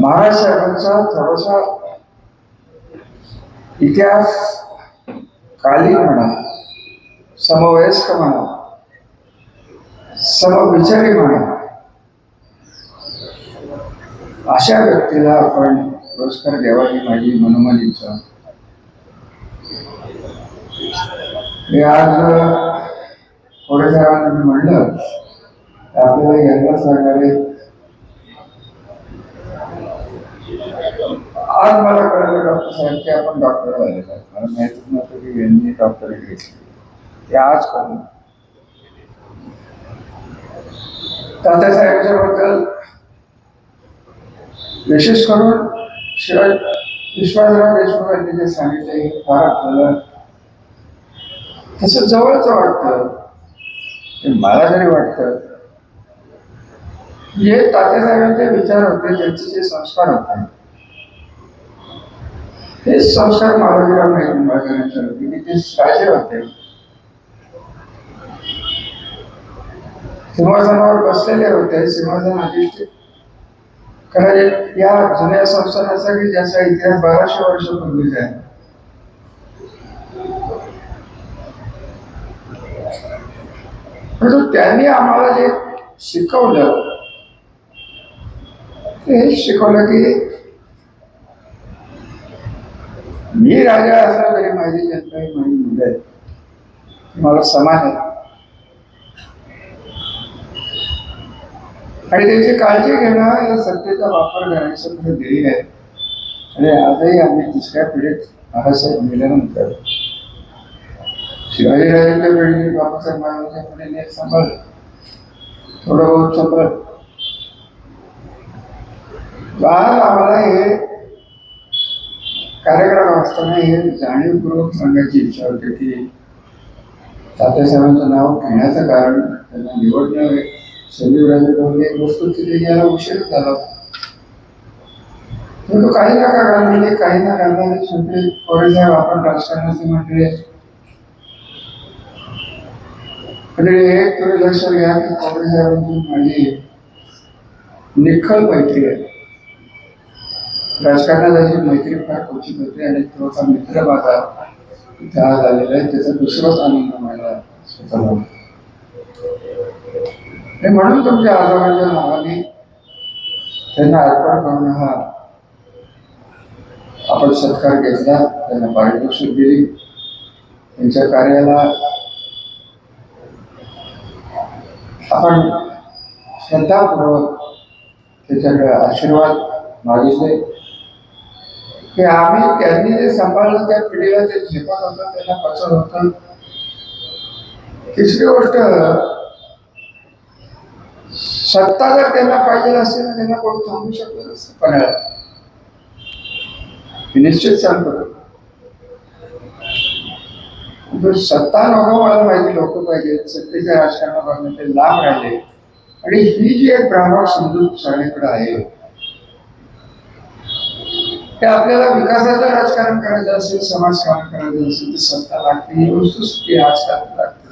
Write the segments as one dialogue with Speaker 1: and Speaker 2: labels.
Speaker 1: महाराज साहेबांचा थोडासा इतिहास काली म्हणा समवयस्क म्हणा समविचारी म्हणा अशा व्यक्तीला आपण पुरस्कार द्यावा ही माझी मनोमन इच्छा मी आज थोड्या म्हणलं आपल्याला यांना सांगावे. आज मला कळलं डॉक्टर साहेब की आपण डॉक्टर झालेला आहे मला माहितीच नव्हतं की यांनी डॉक्टर घेतली ते आज कळलं. तात्यासाहेबांच्या बद्दल विशेष करून शिवाय विश्वासराव देशमुख यांनी जे सांगितले हे फार आपल्याला तसं जवळच वाटतं. मला जरी वाटतं हे तात्यासाहेबांचे विचार होते त्यांचे जे संस्कार होते हे संस्कार मालवीराव महाराजांच्या होते की ते राजे होते. सिंहासनावर बसलेले होते सिंहासन अधिष्ठित. कारण या जुन्या संस्थानासाठी ज्याचा इतिहास बाराशे वर्षापूर्वीचा आहे. परंतु त्यांनी आम्हाला जे शिकवलं ते शिकवलं की मी राजा असला तरी माझी जनता ही माझी मुलं आहे मला समान आहे आणि त्यांची काळजी घेणं या सत्तेचा वापर करण्याचं खरं ध्येय आहे. आणि आजही आम्ही तिसऱ्या पिढीत बाबासाहेब गेल्यानंतर शिवाजीराजांच्या पिढीने बाबासाहेब महाराजांच्या पिढीने सांभाळलं. थोडं बहुत सांभाळलं. आज आम्हाला हे कार्यक्रम असताना हे जाणीवपूर्वक सांगायची इच्छा होती की तात्यासाहेबांचं नाव घेण्याचं कारण त्यांना निवडणं संजीवराजे बोलले एक वस्तुस्थिती याला उशीर झाला. परंतु काही ना कारणाने काही ना कारणाने शेवटी पोरेसाहेब आपण राजकारणाचे म्हटले. म्हणजे एक तुम्ही लक्षात घ्या की पोरेसाहेबांची माझी निखळ मैत्री आहे. राजकारणात अशी मैत्री फार क्वचित होते आणि थोडासा मित्र माझा त्या झालेला आहे त्याचा दुसराच आनंद मला स्वतःला आणि म्हणून तुमच्या आजोबांच्या नावाने त्यांना अर्पण करून हा आपण सत्कार घेतला त्यांना पारितोषिक दिली. त्यांच्या कार्याला आपण श्रद्धापूर्वक त्याच्याकडे आशीर्वाद मागितले. की आम्ही त्यांनी जे सांभाळलं त्या पिढीला ते झेपत होतं त्यांना पचत होत. तिसरी गोष्ट सत्ता जर त्यांना पाहिजे असेल त्यांना कोण थांबू शकलं नसतं पन्हाळ्यात निश्चित सांगतो. सत्ता नको मला माहिती लोक पाहिजे सत्तेच्या राजकारणापासून ते लांब राहिले. आणि ही जी एक ब्राह्मण समजूत सगळीकडे आहे ते आपल्याला विकासाचं राजकारण करायचं असेल समाजकारण करायचं असेल तर सत्ता लागते ही वस्तुस्थिती आजकाल लागते.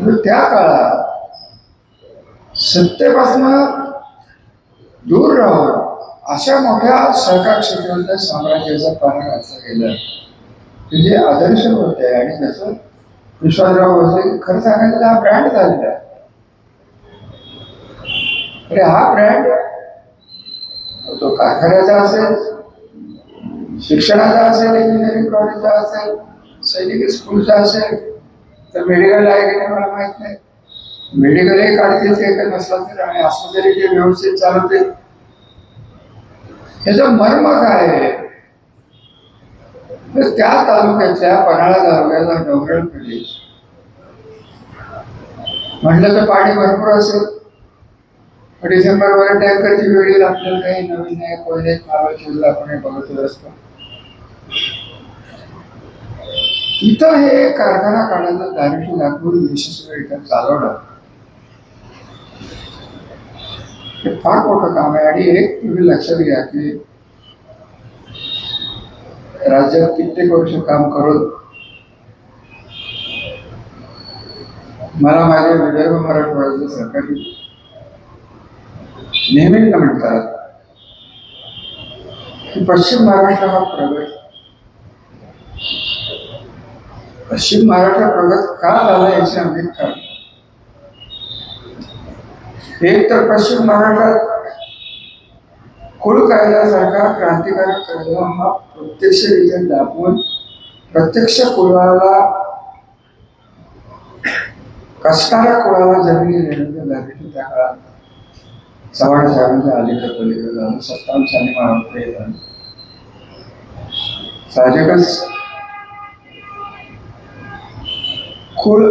Speaker 1: म्हणजे त्या काळात सत्तेपासून दूर राहून अशा मोठ्या सहकार क्षेत्रातल्या साम्राज्याचा पालन घातला गेला ते जे आदर्श होते आणि त्याचं विश्वासराव भोसले खरं सांगायचं हा ब्रँड झालेला आहे. हा ब्रँड तो कारखान्याचा असेल शिक्षणाचा असेल इंजिनिअरिंग कॉलेजचा असेल सैनिक स्कूलचा असेल तर मेडिकल आहे की नाही मला माहीत नाही. मेडिकलही काढतील ते काही नसलं तर आणि असलं तरी ते व्यवस्थित चालवते ह्याचं मर्म काय आहे? तर त्या तालुक्यातल्या पन्हाळा तालुक्याचा डोंगराळ प्रदेश. म्हटलं तर पाणी भरपूर असेल. डिसेंबर वर टँकरची वेळ येईल आपल्याला काही नवीन नाही कोयले नावं आपण हे बघतच असतो इथं हे कारखाना काढायचं दारुशी दाखवून यशस्वीरित्या चालवलं. हे फार मोठं काम आहे आणि एक तुम्ही लक्षात घ्या की राज्यात कित्येक वर्ष काम करून मला माझ्या विदर्भ मराठवाड्याचं सरकारी नेहमी म्हणतात पश्चिम महाराष्ट्र हा प्रगत. पश्चिम महाराष्ट्र प्रगत का झाला याची अनेक कारण एक तर पश्चिम महाराष्ट्रात कुळ कायद्यासारखा क्रांतिकारक कायदा हा प्रत्यक्षरित्या दाबून प्रत्यक्ष कुळाला कष्टाला कुळाला जमिनी देण्याचं झालेलं त्या काळात चव्हाण साहेबांच्या अलीकडे पलीकडे जाऊन सत्तावन्न साली महाराष्ट्र हे झालं साहजिकच खूळ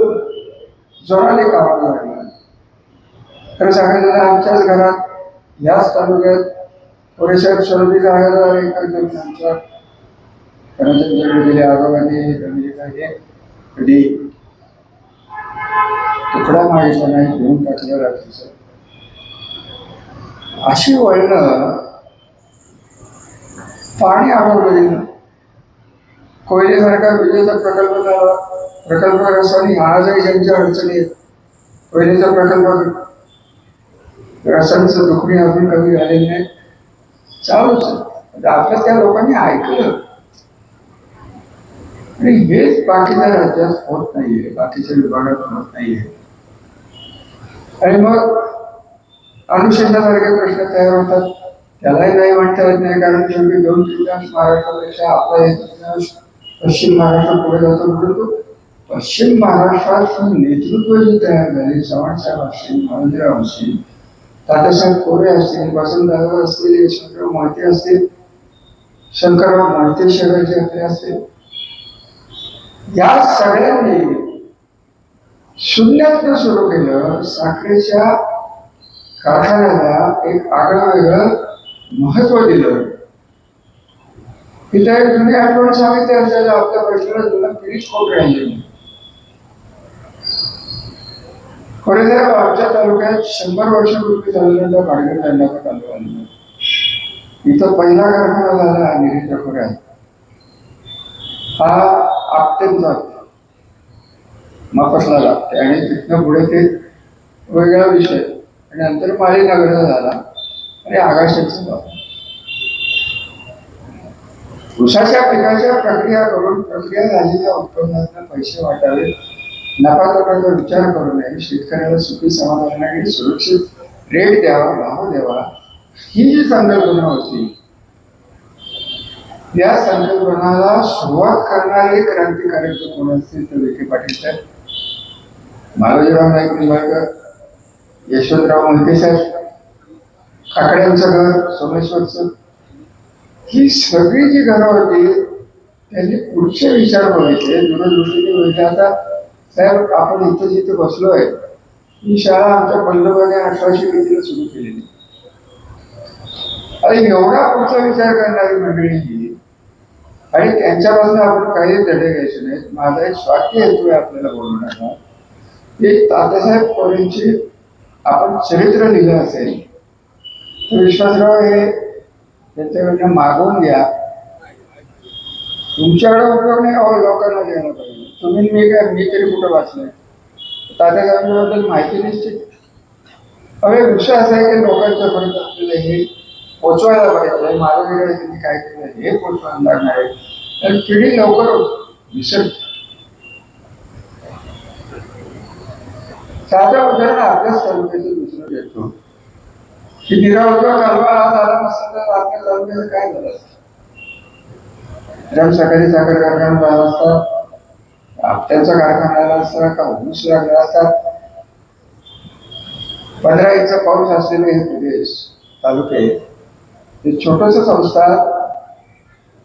Speaker 1: जोराने कामाला लागला. तर सांगायचं आमच्याच घरात याच तालुक्यात पुरेशा शरदी जागेला आमच्या घराच्या गेले आजोबांनी जमिनीचा हे कधी तुकडा मागितला नाही घेऊन टाकलं रात्रीचं. अशी वळणं पाणी अडवलं गेलं कोयलेसारखा विजेचा प्रकल्प झाला प्रकल्प रस्त्याने आजही ज्यांच्या अडचणी आहेत कोयलेचा प्रकल्प रस्त्यांचं दुखणी अजून कमी झालेली नाही. चालूच म्हणजे आपलं त्या लोकांनी ऐकलं. आणि हेच बाकीच्या राज्यात होत नाहीये. बाकीच्या विभागात होत नाहीये. आणि मग अनुषंगासारखे प्रश्न तयार होतात. त्यालाही नाही म्हणता येत नाही कारण शेवटी दोन तृतीयांश महाराष्ट्रापेक्षा आपला एक तृतीयांश पश्चिम महाराष्ट्र पुढे जातो परंतु पश्चिम महाराष्ट्रात नेतृत्व जे तयार झाले चव्हाणसाहेब असतील महाराजराव असतील तात्यासाहेब कोरे असतील वसंतदादा असतील यशवंतराव मोहिते असतील शंकरराव मोहिते शहराचे आपले असतील. या सगळ्यांनी शून्यातनं सुरू केलं साखरेच्या कारखान्याला एक आगळं वेगळं महत्त्व दिलं. तिथं एक जुनी आठवण सांगितले असायला आपल्या प्रश्नाला जुना पिढीच कोट राहिली खरे तर आमच्या तालुक्यात शंभर वर्षापूर्वी झालेला पाडगड तालुका तालुका इथं पहिला कारखाना झाला निरीच्या खोऱ्यात हा आपटेंचा मापसला लागते आणि तिथनं पुढे ते वेगळा विषय आणि नंतर माळी नगरचा झाला. आणि आकाशाचा झाला. ऊसाच्या पिकाच्या प्रक्रिया करून प्रक्रिया झालेल्या उत्पन्नातून पैसे वाटावे. नफा तोट्याचा विचार करू नये. शेतकऱ्याला सुखी समाधान आणि सुरक्षित रेट द्यावा भाव द्यावा. ही जी संकल्पना होती या संकल्पनाला सुरुवात करणारे क्रांतिकारक कोण असतील तर विखे पाटील साहेब. मालोजीराव नाईक निंबाळकर यशवंतराव मोहिते साहेब काकड्यांचं घर सोमेश्वरचं. ही सगळी जी घरं होती त्यांनी पुढचे विचार बघितले. दूरदृष्टीने बघितले. आता साहेब आपण इथे जिथे बसलोय ही शाळा आमच्या पल्लवाने अठराशे कितीला सुरू केलेली. आणि एवढा पुढचा विचार करणारी मंडळी ही. आणि त्यांच्यापासून आपण काही धडे घ्यायचे नाहीत. माझा एक स्वार्थी हेतू आहे आपल्याला बोलवण्याचा की तात्यासाहेब कोरेंची आपण चरित्र लिहिलं असेल तर विश्वासराव हे त्यांच्याकडनं मागवून घ्या. तुमच्याकडे उपयोग नाही अहो लोकांना द्यायला पाहिजे. तुम्ही मी काय मी तरी कुठं वाचलंय? तात्यासाहेबांबद्दल माहिती निश्चित. अरे विषय असा आहे की लोकांच्यापर्यंत आपल्याला हे पोचवायला पाहिजे. माझ्या त्यांनी काय केलं हे पोचवायला लागणार आहे तर पिढी लवकर विसरते. साध्या उदाहरण आपल्याच तालुक्याचं दुसरं देतो की निरावजा कालवा आज झाला नसता तर आपल्या तालुक्याचं काय झालं असतं? सकाळी साखर कारखाना झाला असता आपट्याचा कारखाना आला असता का ऊस लागला असता? पंधरा इंच पाऊस असलेले हे प्रदेश तालुके हे छोटस संस्था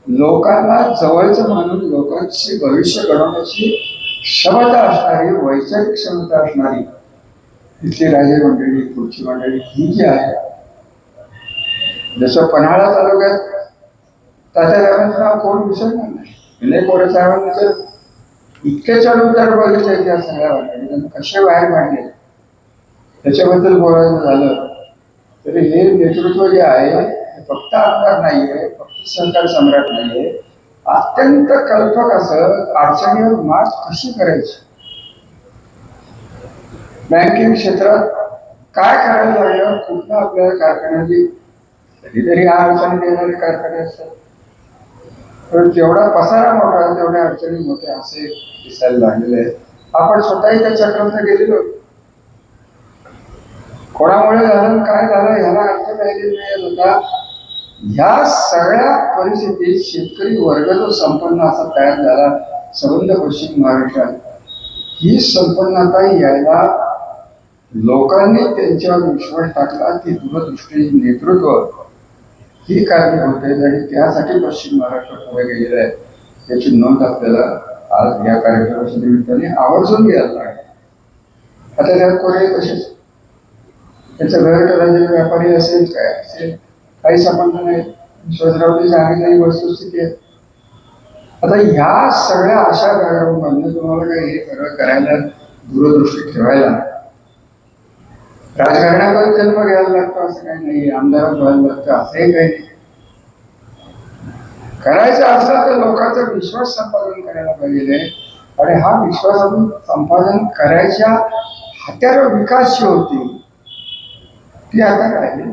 Speaker 1: लोकांना जवळचं मानून लोकांचे भविष्य घडवण्याची क्षमता असणारी वैचारिक क्षमता असणारी इथली राजे मंडळी पुढची मंडळी ही जी आहे जसं पन्हाळा तालुक्यात तात्या साहेबांचं नाव कोण विसरणार नाही. विनय कोरे साहेबांनी जर इतके चढउतार बघितले त्या सगळ्या मंडळी त्यांना कसे बाहेर मांडले त्याच्याबद्दल बोलायचं झालं तरी हे नेतृत्व जे आहे हे फक्त आमदार नाहीये फक्त सरकार सम्राट नाहीये. अत्यंत कल्पक असं अडचणीवर मात कशी करायची? बँकिंग क्षेत्रात काय करायला लागलं? कुठलं आपल्याला कारखान्याची कधीतरी अडचणी देणारे कारखाने असतात. पण जेवढा पसारा मोठा तेवढ्या अडचणी मोठ्या असे दिसायला लागलेले आहेत. आपण स्वतःही त्या चक्रात गेलेलो. कोणामुळे झालं काय झालं ह्याला अर्थ पाहिजे मिळत होता ह्या सगळ्या परिस्थितीत शेतकरी वर्ग जो संपन्न असा तयार झाला सबंध पश्चिम महाराष्ट्रात. ही संपन्नता यायला लोकांनी त्यांच्यावर विश्वास टाकला की दूरदृष्टी नेतृत्व ही कार्य होते आणि त्यासाठी पश्चिम महाराष्ट्र पुढे गेलेलं आहे याची नोंद आपल्याला आज या कार्यक्रमाच्या निमित्ताने आवर्जून घ्यायला लागेल आता त्यात कोणी तसेच? त्याचा घर करायचे व्यापारी असेल काय असेल काही संबंध नाही. विश्वासरावची सांगितलेली वस्तुस्थिती आहे. आता ह्या सगळ्या अशा बॅकग्राऊंडमधनं तुम्हाला काही हे सगळं करायला दूरदृष्टी ठेवायला राजकारणावर जन्म घ्यायला लागतो असं काही नाही. आमदारात व्हायला लागतं असंही काही नाही. करायचं असलं तर लोकांचा विश्वास संपादन करायला पाहिजे. आणि हा विश्वास संपादन करायच्या हात्यावर विकास जी होती ती आता राहिली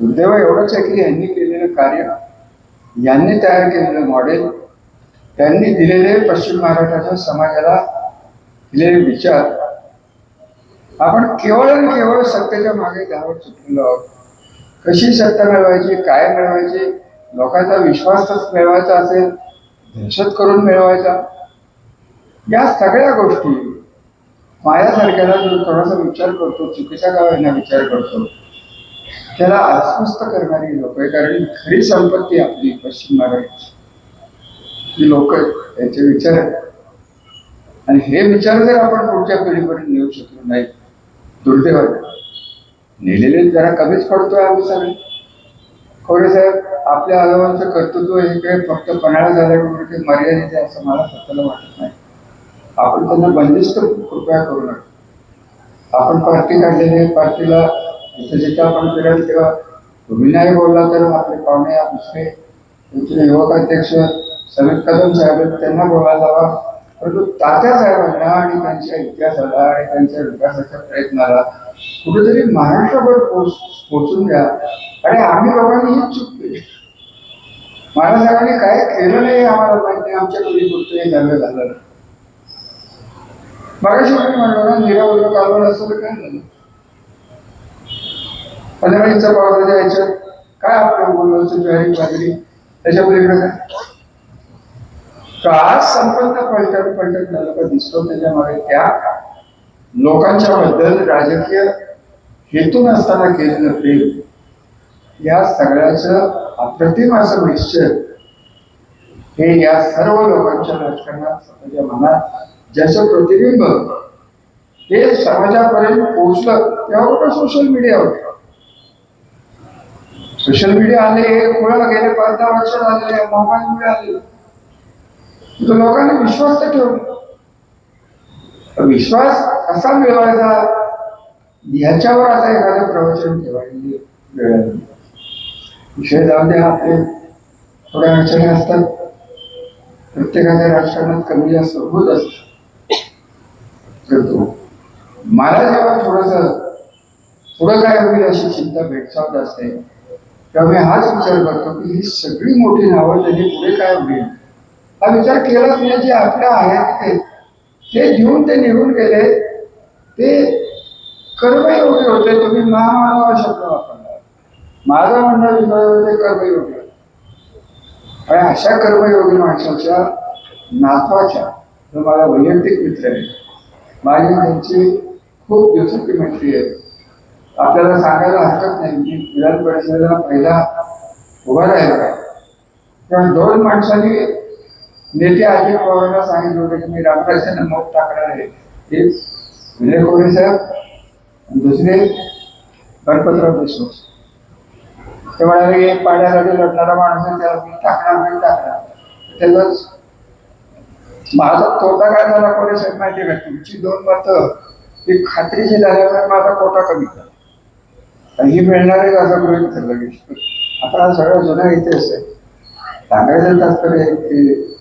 Speaker 1: दुर्दैव एवढंच आहे की यांनी केलेलं कार्य यांनी तयार केलेलं मॉडेल त्यांनी दिलेले पश्चिम महाराष्ट्राच्या समाजाला दिलेले विचार आपण केवळ आणि केवळ सत्तेच्या मागे धावत चुकलेलो आहोत. कशी सत्ता मिळवायची काय मिळवायची लोकांचा विश्वास मिळवायचा असेल दहशत करून मिळवायचा. या सगळ्या गोष्टी माझ्यासारख्याला जो थोडासा विचार करतो चुकीच्या गावांना विचार करतो त्याला अस्वस्थ करणारी लोक आहे कारण खरी संपत्ती आपली पश्चिम महाराष्ट्राची. ही लोक त्यांचे विचार आहेत. आणि हे विचार जर आपण पुढच्या पिढीपर्यंत नेऊ शकलो नाही दुर्दैवाने नेलेले जरा कमीच पडतोय आम्ही सगळे खोडे साहेब आपल्या आजोबांचं कर्तृत्व हे काही फक्त पन्हाळा झाल्यामुळे ते मर्यादित आहे असं मला स्वतःला वाटत नाही. आपण त्यांना बंदिस्त कृपया करू नका. आपण पार्टी काढलेली आहे पार्टीला जिथं जिथं आपण फिराल तेव्हा तुम्ही नाही बोलला तर आपले पाहुणे दुसरे तुमचे युवक अध्यक्ष समीर कदम साहेब त्यांना बोलायला हवा परंतु तात्या साहेबांना आणि त्यांच्या इतिहासाला आणि त्यांच्या विकासाच्या प्रयत्नाला कुठेतरी महाराष्ट्रभर पोच पोचून द्या. आणि आम्ही लोकांनी हीच चूक केली. महाराजांनी काय केलं नाही आम्हाला माहिती नाही. आमच्या कधी गोष्ट हे झालं झालं. मागाशी मी म्हणलो ना निरावलं कालवण असं तर काय झालं? पंधरा इंच पावसाच्या याच्यात काय आपलं बोललो असं ज्वारी बाजरी त्याच्या पलीकडे काय? का संपन्न पलटत पलटत झालं का दिसतो त्याच्यामागे त्या लोकांच्या बद्दल राजकीय हेतू नसताना केलेलं प्रेम या सगळ्याचं अप्रतिम असं निश्चय हे या सर्व लोकांच्या राजकारणात स्वतःच्या मनात ज्याचं प्रतिबिंब हे समाजापर्यंत पोहोचलं तेव्हा सोशल मीडिया होतं. सोशल मीडिया आले हे मुळे गेले पाच दहा वर्ष आलेले मोबाईलमुळे आले. तो लोकांनी विश्वास तर ठेव. विश्वास असा मिळवायचा ह्याच्यावर आता एखादं प्रवचन ठेवायची वेळ विषय जाऊ दे आपले. थोड्या अडचणी असतात. प्रत्येकाच्या राजकारणात कमी जास्त होत असत. करतो. मला जेव्हा थोडस पुढं काय होईल अशी चिंता भेटसावत असते. तेव्हा मी हाच विचार करतो की ही सगळी मोठी नावं त्यांनी पुढे काय होईल हा विचार केलाच नाही जे आपल्या आहेत ते ते घेऊन ते निघून गेले. ते कर्मयोगी होते. तुम्ही महामानवा शब्द वापरला. माझं म्हणणं विचार होते कर्मयोगी आणि अशा कर्मयोगी माणसाच्या नातवाच्या जो मला वैयक्तिक मित्र आहे. माझी त्यांची खूप दिवसाची मैत्री आहे आपल्याला सांगायला हरकत नाही. की विधान परिषदेला पहिला उभा राहिला कारण दोन माणसांनी नेते अजित पवारांना सांगितलं होतं की मी रामराजांना मत टाकणार आहे. एक विजय कोहली साहेब आणि दुसरे गणपतराव देशमुख. ते म्हणाले एक पाण्यासाठी लढणारा माणूस आहे त्याला मी टाकणार नाही टाकणार. त्याचाच माझा तोटा काय झाला कोणी साहेब माहिती का? तुमची दोन मतं ही खात्रीची झाल्यामुळे माझा कोटा कमी झाला. आणि ही मिळणारे असं गृहित ठरलं की आता सगळं सगळा जुना इतिहास आहे. सांगायचं तात्पर्य की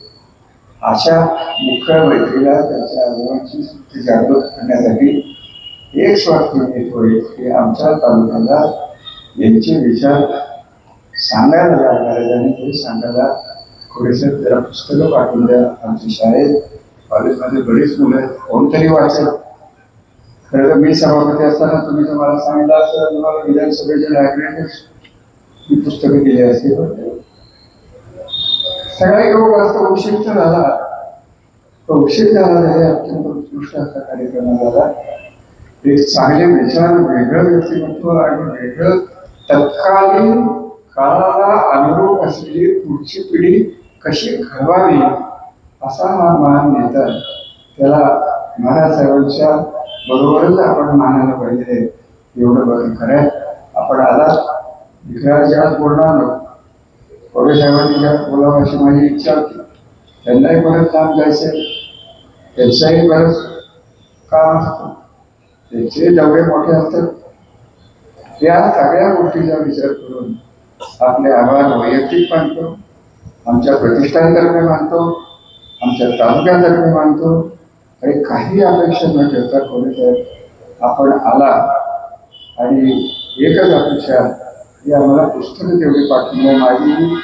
Speaker 1: अशा मुख्य मैत्रीला त्यांच्या आजोबांची स्मृती जागृत करण्यासाठी एक स्वार्थ होईल की आमच्या तालुक्याला यांचे विचार सांगायला लागणार आणि ते सांगायला थोडेसे जरा पुस्तकं पाठवून द्या आमच्या शाळेत. कॉलेजमध्ये बरीच मुलं आहेत. कोणतरी वाचेल. खरं तर मी सभापती असताना तुम्ही जर मला सांगितलं असं तुम्हाला विधानसभेच्या लायब्ररीत ही पुस्तकं दिली असतील. पण सगळ्या योग वाजता उशीर तर झाला तो उशीर झाला हे अत्यंत उत्कृष्ट असा कार्यक्रम झाला. एक चांगले विचार वेगळं व्यक्तिमत्व आणि वेगळं तत्कालीन काळाला अनुरूप असलेली पुढची पिढी कशी घडवावी असा हा मान नेता त्याला महाराज साहेबांच्या बरोबरच आपण मानायला पाहिजे. एवढं बघ खरं आपण आला विक्राच्या बोलणार नको थोडे साहेबांनी बोलावं अशी माझी इच्छा होती त्यांनाही परत काम जायचं त्यांचाही बरंच काम असतं. त्यांचे जेवढे मोठे असतात या सगळ्या गोष्टीचा विचार करून आपले आभार वैयक्तिक मानतो. आमच्या प्रतिष्ठानतर्फे मानतो. आमच्या तालुक्यातर्फे मानतो. आणि काही अपेक्षा न ठेवता कोणी साहेब आपण आला आणि एकच अपेक्षा या आम्हाला पुस्तकं तेवढी पाठवून माझी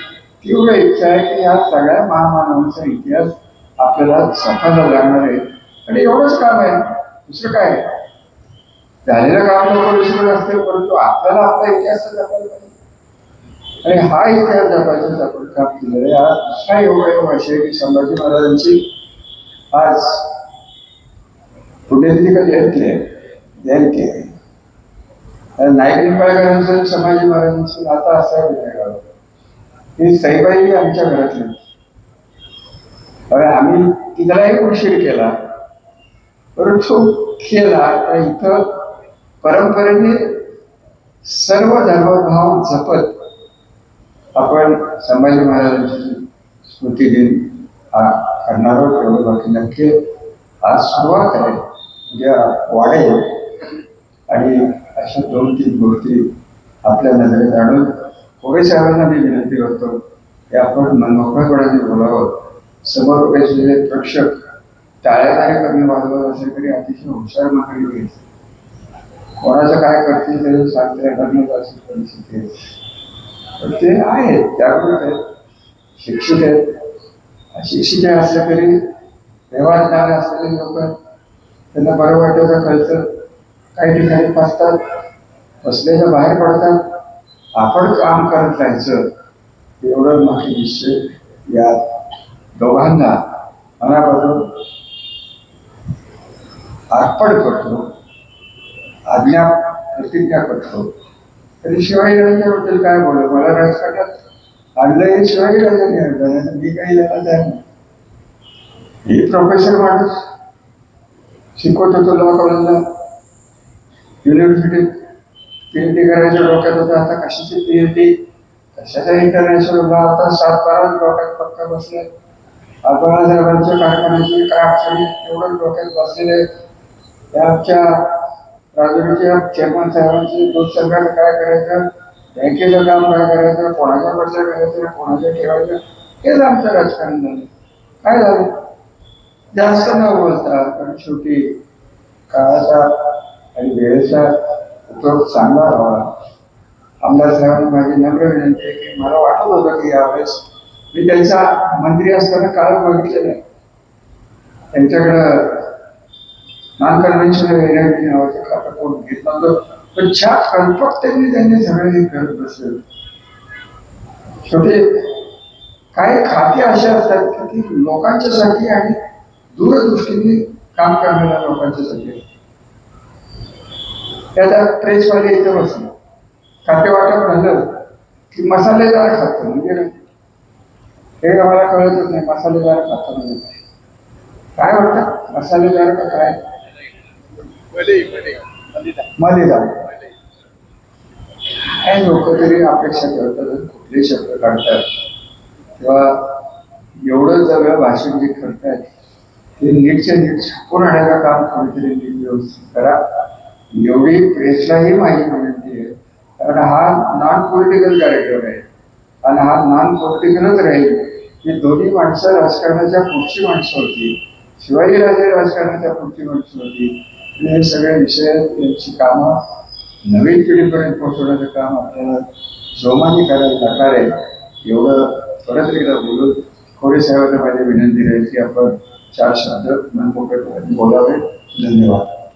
Speaker 1: तीव्र इच्छा आहे की या सगळ्या महामानवांचा इतिहास आपल्याला जपायला लागणार आहे. आणि एवढंच काम आहे. दुसरं काय? झालेलं काम लोक विसरत असते परंतु आपल्याला आपला इतिहास जपायला पाहिजे. आणि हा इतिहास जपायचा आपण काम केलेलं आहे. हा दुसरा एवढा योग असे आहे. की संभाजी महाराजांची. आज पुण्यातली का जयंती आहे. जयंती आहे. नाईक निंबाळकरांचं संभाजी महाराजांचं नातं असं आहे विनायकावर ही सईबाई आमच्या घरातली अरे आम्ही तिलाही उशीर केला. परंतु केला तर इथं परंपरेने सर्व धर्मभाव जपत आपण संभाजी महाराजांची स्मृती दिन हा करणार आहोत. एवढं बाकी नक्की आज सुरुवात आहे. उद्या वाढेल. आणि अशा दोन तीन गोष्टी आपल्या नजरेत आणून कोवे साहेबांना मी विनंती करतो की आपण मनमोकळेपणाने बोलावं. समोर असलेले प्रेक्षक टाळ्या जरी कमी वाजवत असेल तरी अतिशय हुशार मागणी होईल. कोणाचं काय करतील तरी सांगता अशी परिस्थिती आहे. पण ते आहेत त्यामुळे आहेत शिक्षित आहेत. शिक्षित असले तरी व्यवहार असलेले लोक त्यांना बरं वाटायचं कळतं? काही ठिकाणी बसतात असल्याच्या बाहेर पडतात. आपण काम करत राहायचं एवढं माझे निश्चय या दोघांना मनापासून अर्पण करतो आज्ञा प्रतिज्ञा करतो. तरी शिवाजी शिवाजीराजांच्याबद्दल काय बोलू? मला राजकारणात आणलं हे शिवाजीराजांनी आणलं मी काही जाणार नाही. ही प्रोफेसर माणूस. शिकवतो तो लॉ कॉलेजला युनिव्हर्सिटीत पी एच डी करायच्या डोक्यात होतं. आता कशाची पी एच डी कशाचा इंटरनॅशनल? आता सात बारा डोक्यात पक्का बसले. अकोलासाहेबांच्या कारखान्याची काय अडचणी तेवढं डोक्यात बसलेले. आहेत. आमच्या राजुरीच्या चेअरमन साहेबांची दूध सरकारचं काय करायचं? बँकेचं काम काय करायचं? कोणाच्या पैसा करायचं? कोणाच्या ठेवायचं? हेच आमचं राजकारण झालं. काय झालं? जास्त न बोलता पण शेवटी काळाचा आणि वेळेचा उपयोग चांगला व्हावा. आमदार साहेबांना माझी नम्र विनंती की मला वाटत होतं की यावेळेस मी त्यांचा मंत्री असताना काळ बघितलेलं आहे. त्यांच्याकडं नॉन कन्व्हेन्शनल एनर्जी नावाचं खातं कोण घेत नव्हतं. पण ज्या कल्पकतेने त्यांनी सगळं हे करत बसले शेवटी काही खाती अशी असतात की ती लोकांच्यासाठी आणि दूरदृष्टीने काम करणाऱ्या लोकांच्यासाठी. त्याच्या त्याचा प्रेसवाले इथे बसले. खाते वाटप झालं की मसालेदार खातं म्हणजे हे मला कळतच नाही मसालेदार खातं म्हणजे काय. काय वाटतं? मसालेदार का काय? मलेदार. काय लोक तरी अपेक्षा करतात कुठले शब्द काढतात. किंवा एवढं सगळं भाषण जे करतायत ते नीटच्या नीट छापून आणायचं काम कोणीतरी नीट व्यवस्थित करा. एवढी प्रेसलाही माझी विनंती आहे. कारण हा नॉन पॉलिटिकल कॅरेक्टर आहे. आणि हा नॉन पॉलिटिकलच राहील. ही दोन्ही माणसं राजकारणाच्या पुढची माणसं होती. शिवाजीराजे राजकारणाच्या पुढची माणसं होती. हे सगळे विषय त्यांची कामं नवीन पिढीपर्यंत पोहोचवण्याचं काम आपल्याला जोमाने करायला लागणार आहे. एवढं परत एकदा बोलून खोडे साहेबांना माझी विनंती राहील की आपण चार शब्द मनमोकळे बोलावे. धन्यवाद.